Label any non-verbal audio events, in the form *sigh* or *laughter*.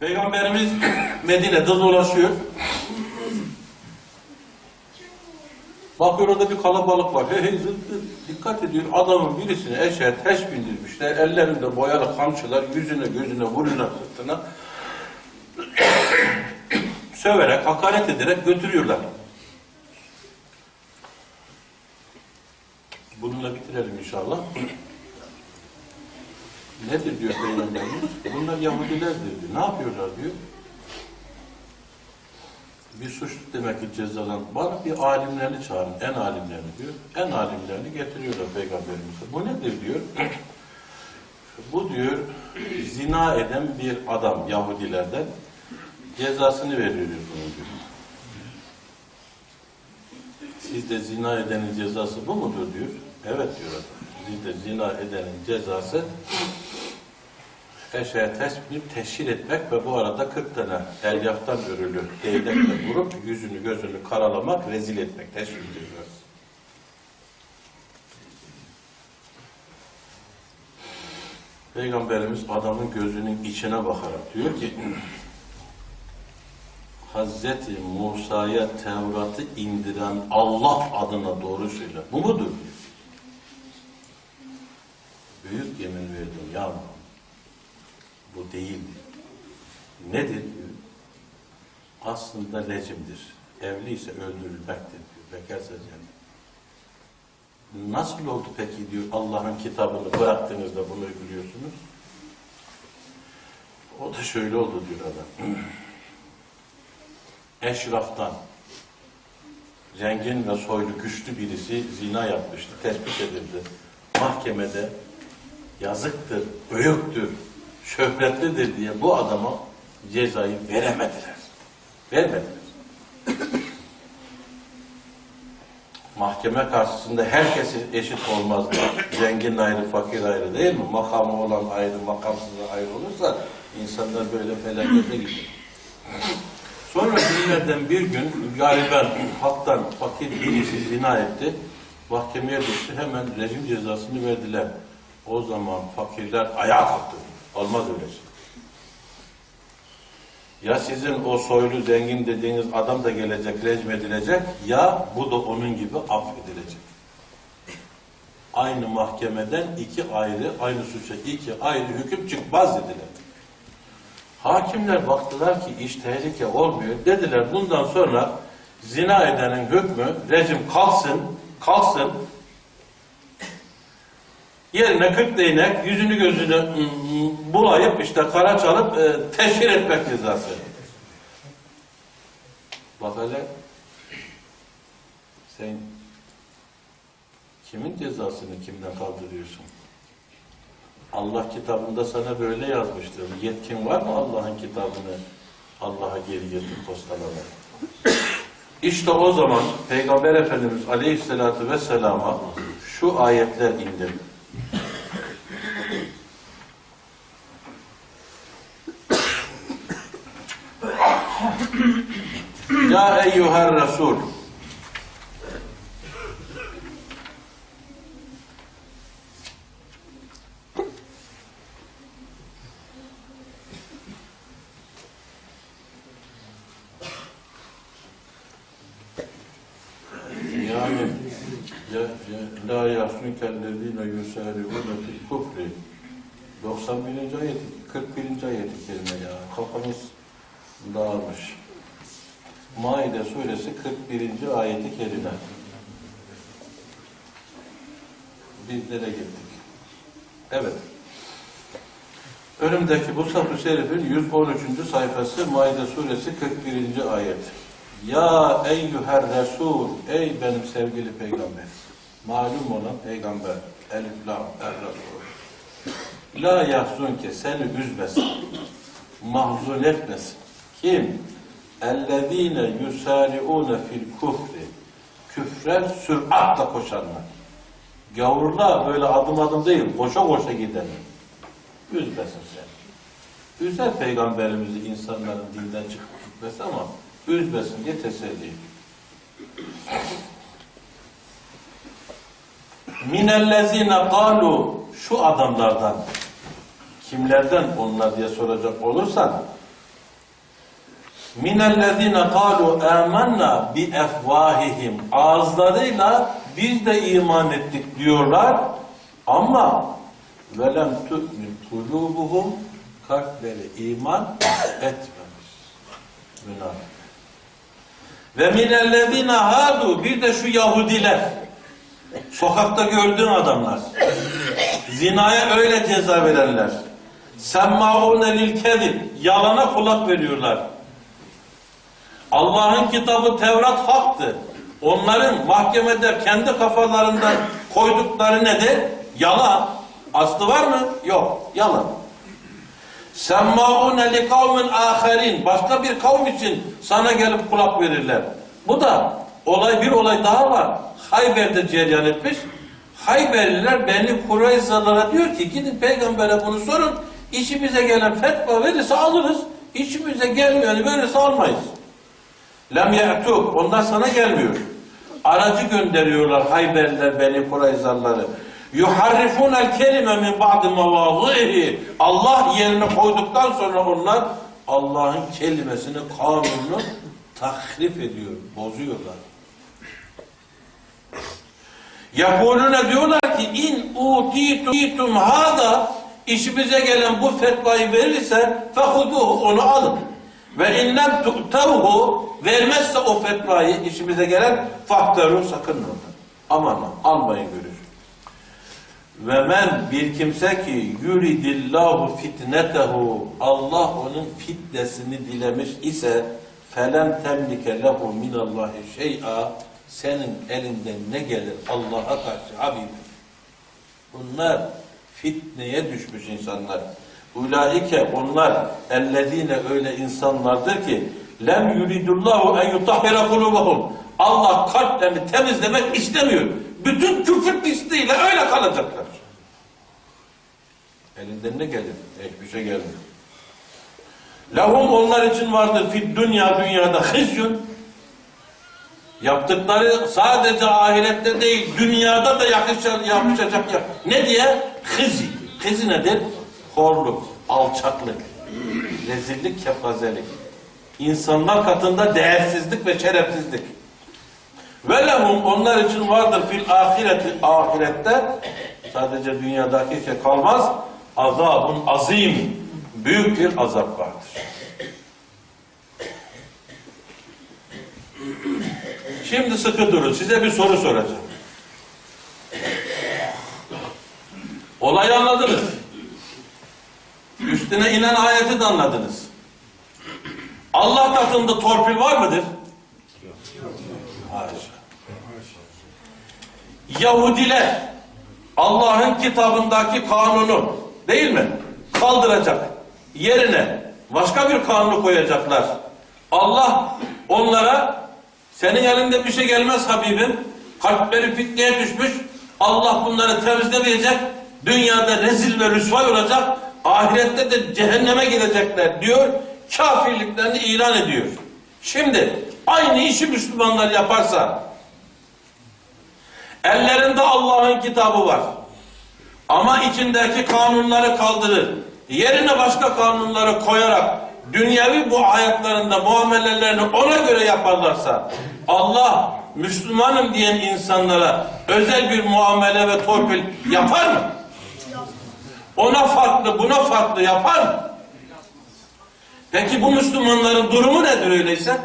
Peygamberimiz Medine'de dolaşıyor. Bakıyor orada bir kalabalık var. Hey hey. Dikkat ediyor. Adamın birisini eşeğe ters bindirmişler. Ellerinde boyalı kamçılar yüzüne gözüne vuruyorlar sırtına. *coughs* Söverek, hakaret ederek götürüyorlar. Bununla bitirelim inşallah. Nedir diyor Peygamberimiz? Bunlar Yahudilerdir diyor. Ne yapıyorlar diyor. Bir suçlu demek ki cezalan. Bana bir alimlerini çağırın. En alimlerini diyor. En alimlerini getiriyorlar Peygamberimize. Bu nedir diyor. *clears throat* Bu diyor zina eden bir adam Yahudilerden cezasını veriyoruz bunu diyor. Sizde zina edenin cezası bu mudur diyor. Evet diyor adam. Sizde zina edenin cezası eşeğe ters binip teşhir etmek ve bu arada 40 tane elyaftan örülü değnekle vurup yüzünü gözünü karalamak, rezil etmek, teşhir cezası. Peygamberimiz adamın gözünün içine bakarak diyor ki Hazreti Musa'ya Tevrat'ı indiren Allah adına doğru söyle. Bu mudur? diyor. Büyük yemin verdim ya bu değil. Nedir diyor. Aslında rejimdir. Evli ise öldürülmektir diyor. Bekarsa cennet. Nasıl oldu peki diyor Allah'ın kitabını bıraktığınızda bunu uyguluyorsunuz? O da şöyle oldu diyor adam. *clears throat* Eşraftan zengin ve soylu güçlü birisi zina yapmıştı, tespit edildi. Mahkemede yazıktır, büyüktür, şöhretlidir diye bu adama cezayı veremediler. Vermediler. Mahkeme karşısında herkes eşit olmazdı. Zengin ayrı, fakir ayrı değil mi? Makamı olan ayrı, makamsız ayrı olursa insanlar böyle felakete gidiyor. Sonra günlerden bir gün galiba halktan fakir birisi zina etti. Mahkemeye düştü. Hemen rejim cezasını verdiler. O zaman fakirler ayağa kalktı. Olmaz öyle şey. Ya sizin o soylu zengin dediğiniz adam da gelecek, rejim edilecek ya bu da onun gibi affedilecek. Aynı mahkemeden iki ayrı, aynı suça iki ayrı hüküm çıkmaz dediler. Hakimler baktılar ki iş tehlike olmuyor. Dediler bundan sonra zina edenin hükmü rejim kalksın, kalksın. Yerine 40 değnek yüzünü gözünü bulayıp işte kara çalıp e, teşhir etmek cezası. Bak hele sen kimin cezasını kimden kaldırıyorsun? Allah kitabında sana böyle yazmıştır. Yetkin var mı Allah'ın kitabını Allah'a geri getir postalama? İşte o zaman Peygamber Efendimiz Aleyhisselatü Vesselam'a şu ayetler indi. Ya eyyuhel Resul Yani ya, ya, la yahsun kellezine yusari'une fil kufri 91. ayet 41. ayet kelime ya kafamız dağılmış. Maide suresi 41. ayeti kerime. Bizlere gittik. Evet. Önümdeki bu saf-ı şerifin 113. sayfası Maide suresi 41. ayet. Ya eyyüher Resul, ey benim sevgili peygamber. Malum olan peygamber. Elif lam er Resul. La yahzunke seni üzmesin. Mahzun etmesin. Kim? Ellezine yusari'une fil kufri. Küfre süratle koşanlar. Gavurlar böyle adım adım değil, koşa koşa gidenler. Üzmesin sen. Üzer peygamberimizi insanların dinden çıkıp gitmesi ama üzmesin diye teselli. Minellezine kalu şu adamlardan kimlerden onlar diye soracak olursan minellezine kalu amanna bi efvahihim ağızlarıyla biz de iman ettik diyorlar ama velem tu'min kulubuhum kalpleri iman etmemiş. Münafık. Ve minellezine hadu bir de şu Yahudiler sokakta gördüğün adamlar zinaya öyle ceza verenler semmâûne lil yalana kulak veriyorlar. Allah'ın kitabı Tevrat haktı. Onların mahkemede kendi kafalarından koydukları nedir? Yalan. Aslı var mı? Yok. Yalan. Semmâûne li kavmin âherin. Başka bir kavm için sana gelip kulak verirler. Bu da olay bir olay daha var. Hayber'de cereyan etmiş. Hayberliler Beni Kureyzalara diyor ki gidin peygambere bunu sorun. İşimize gelen fetva verirse alırız. İşimize gelmeyeni verirse almayız. Lem ye'tuk. Onlar sana gelmiyor. Aracı gönderiyorlar Hayberliler Beni Kureyzalıları. Yuharrifunel kelime min ba'di mevâzihi. Allah yerine koyduktan sonra onlar Allah'ın kelimesini, kanununu tahrif ediyor, bozuyorlar. Yakulune diyorlar ki in utitum hada işimize gelen bu fetvayı verirse fehuduhu onu alın. Ve inlem tu'tavhu vermezse o fetvayı işimize gelen fahtaru sakın ondan. Aman almayın görür. Ve men bir kimse ki yuridillahu fitnetehu Allah onun fitnesini dilemiş ise felen temlike lehu minallahi şey'a senin elinden ne gelir Allah'a karşı Habibim. Bunlar fitneye düşmüş insanlar. Ulaike onlar ellezine öyle insanlardır ki lem yuridullahu en yutahhira kulubahum. Allah kalplerini temizlemek istemiyor. Bütün küfür pisliğiyle öyle kalacaklar. Elinden ne gelir? Hiçbir şey gelmiyor. Lahum onlar için vardır fid dünya dünyada hizyun. Yaptıkları sadece ahirette değil, dünyada da yakışacak, yapışacak. Yap. Ne diye? Hızi. Hızi nedir? Horluk, alçaklık, rezillik, kepazelik. İnsanlar katında değersizlik ve şerefsizlik. Ve lehum onlar için vardır fil ahireti ahirette sadece dünyadaki şey kalmaz azabun azim büyük bir azap vardır. Şimdi sıkı durun. Size bir soru soracağım. Olayı anladınız. Üstüne inen ayeti de anladınız. Allah katında torpil var mıdır? Haşa. Yahudiler Allah'ın kitabındaki kanunu değil mi? Kaldıracak. Yerine başka bir kanunu koyacaklar. Allah onlara senin elinde bir şey gelmez Habibim. Kalpleri fitneye düşmüş. Allah bunları temizlemeyecek. Dünyada rezil ve rüsvay olacak. Ahirette de cehenneme gidecekler diyor. Kafirliklerini ilan ediyor. Şimdi aynı işi Müslümanlar yaparsa ellerinde Allah'ın kitabı var. Ama içindeki kanunları kaldırır. Yerine başka kanunları koyarak dünyevi bu hayatlarında muamelelerini ona göre yaparlarsa Allah Müslümanım diyen insanlara özel bir muamele ve torpil yapar mı? Ona farklı, buna farklı yapar mı? Peki bu Müslümanların durumu nedir öyleyse?